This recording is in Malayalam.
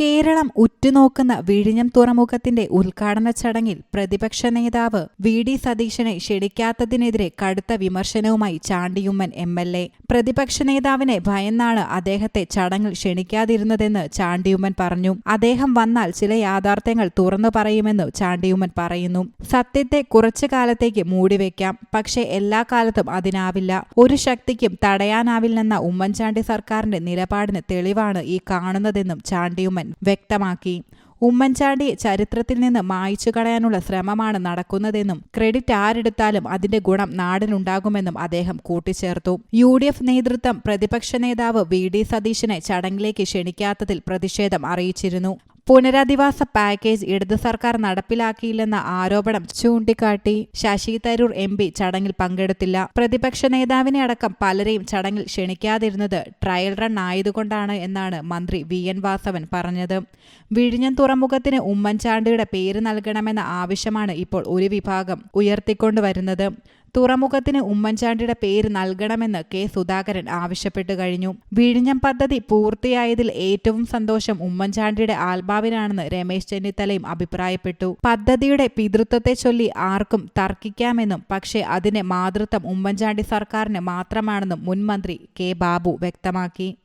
കേരളം ഉറ്റുനോക്കുന്ന വിഴിഞ്ഞം തുറമുഖത്തിന്റെ ഉദ്ഘാടന ചടങ്ങിൽ പ്രതിപക്ഷ നേതാവ് വി ഡി സതീശനെ ക്ഷണിക്കാത്തതിനെതിരെ കടുത്ത വിമർശനവുമായി ചാണ്ടിയുമ്മൻ എം എൽ എ. പ്രതിപക്ഷ നേതാവിനെ ഭയന്നാണ് അദ്ദേഹത്തെ ചടങ്ങിൽ ക്ഷണിക്കാതിരുന്നതെന്ന് ചാണ്ടിയുമ്മൻ പറഞ്ഞു. അദ്ദേഹം വന്നാൽ ചില യാഥാർത്ഥ്യങ്ങൾ തുറന്നു പറയുമെന്ന് ചാണ്ടിയുമ്മൻ പറയുന്നു. സത്യത്തെ കുറച്ചു കാലത്തേക്ക് മൂടിവെക്കാം. പക്ഷേ എല്ലാ കാലത്തും അതിനാവില്ല. ഒരു ശക്തിക്കും തടയാനാവില്ലെന്ന ഉമ്മൻചാണ്ടി സർക്കാരിന്റെ നിലപാടിന് തെളിവാണ് ഈ കാണുന്നതെന്നും ചാണ്ടിയുമ്മൻ വ്യക്തമാക്കി. ഉമ്മൻചാണ്ടി ചരിത്രത്തിൽ നിന്ന് മായ്ച്ചു കളയാനുള്ള ശ്രമമാണ് നടക്കുന്നതെന്നും ക്രെഡിറ്റ് ആരെടുത്താലും അതിന്റെ ഗുണം നാടിനുണ്ടാകുമെന്നും അദ്ദേഹം കൂട്ടിച്ചേർത്തു. യു ഡി എഫ് നേതൃത്വം പ്രതിപക്ഷ നേതാവ് വി ഡി സതീശനെ ചടങ്ങിലേക്ക് ക്ഷണിക്കാത്തതിൽ പ്രതിഷേധം അറിയിച്ചിരുന്നു. പുനരധിവാസ പാക്കേജ് ഇടതു സർക്കാർ നടപ്പിലാക്കിയില്ലെന്ന ആരോപണം ചൂണ്ടിക്കാട്ടി ശശി തരൂർ എം പി ചടങ്ങിൽ പങ്കെടുത്തില്ല. പ്രതിപക്ഷ നേതാവിനെ അടക്കം പലരെയും ചടങ്ങിൽ ക്ഷണിക്കാതിരുന്നത് ട്രയൽ റൺ ആയതുകൊണ്ടാണ് എന്നാണ് മന്ത്രി വി എൻ വാസവൻ പറഞ്ഞത്. വിഴിഞ്ഞം തുറമുഖത്തിന് ഉമ്മൻചാണ്ടിയുടെ പേര് നൽകണമെന്ന ആവശ്യമാണ് ഇപ്പോൾ ഒരു വിഭാഗം ഉയർത്തിക്കൊണ്ടുവരുന്നത്. തുറമുഖത്തിന് ഉമ്മൻചാണ്ടിയുടെ പേര് നൽകണമെന്ന് കെ സുധാകരൻ ആവശ്യപ്പെട്ടു കഴിഞ്ഞു. വിഴിഞ്ഞം പദ്ധതി പൂർത്തിയായതിൽ ഏറ്റവും സന്തോഷം ഉമ്മൻചാണ്ടിയുടെ ആത്മാവിനാണെന്ന് രമേശ് ചെന്നിത്തലയും അഭിപ്രായപ്പെട്ടു. പദ്ധതിയുടെ പിതൃത്വത്തെ ചൊല്ലി ആർക്കും തർക്കിക്കാമെന്നും പക്ഷേ അതിന്റെ മാതൃത്വം ഉമ്മൻചാണ്ടി സർക്കാരിന് മാത്രമാണെന്നും മുൻമന്ത്രി കെ ബാബു വ്യക്തമാക്കി.